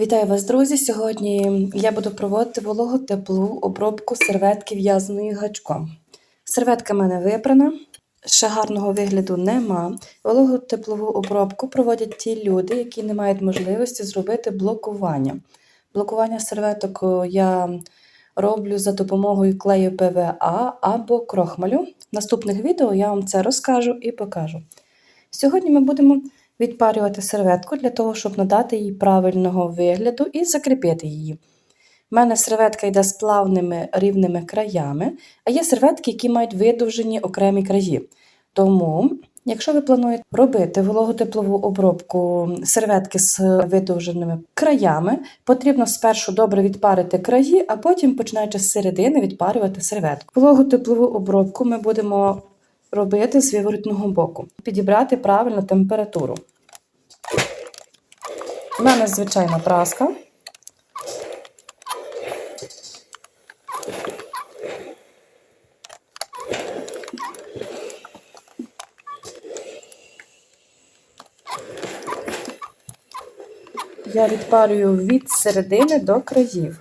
Вітаю вас, друзі! Сьогодні я буду проводити вологотеплу обробку серветки в'язаної гачком. Серветка в мене випрана, ще гарного вигляду нема. Вологотеплову обробку проводять ті люди, які не мають можливості зробити блокування. Блокування серветок я роблю за допомогою клею ПВА або крохмалю. В наступних відео я вам це розкажу і покажу. Сьогодні ми будемо відпарювати серветку для того, щоб надати їй правильного вигляду і закріпити її. У мене серветка йде з плавними рівними краями, а є серветки, які мають видовжені окремі краї. Тому, якщо ви плануєте робити вологотеплову обробку серветки з видовженими краями, потрібно спершу добре відпарити краї, а потім, починаючи з середини, відпарювати серветку. Вологотеплову обробку ми будемо робити з виворотного боку. Підібрати правильну температуру. У мене звичайна праска. Я відпарюю від середини до країв.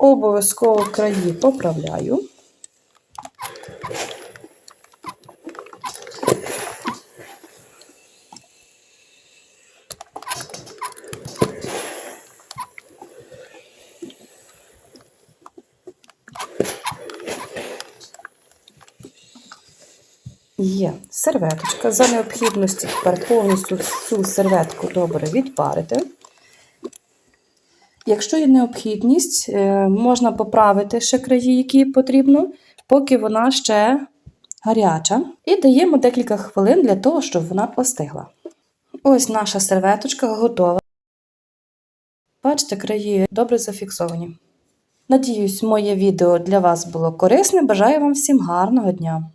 Обов'язково краї поправляю. Є серветочка. За необхідності тепер повністю всю серветку добре відпарити. Якщо є необхідність, е, можна поправити ще краї, які потрібно, поки вона ще гаряча. І даємо декілька хвилин для того, щоб вона остигла. Ось наша серветочка готова. Бачите, краї добре зафіксовані. Надіюсь, моє відео для вас було корисне. Бажаю вам всім гарного дня!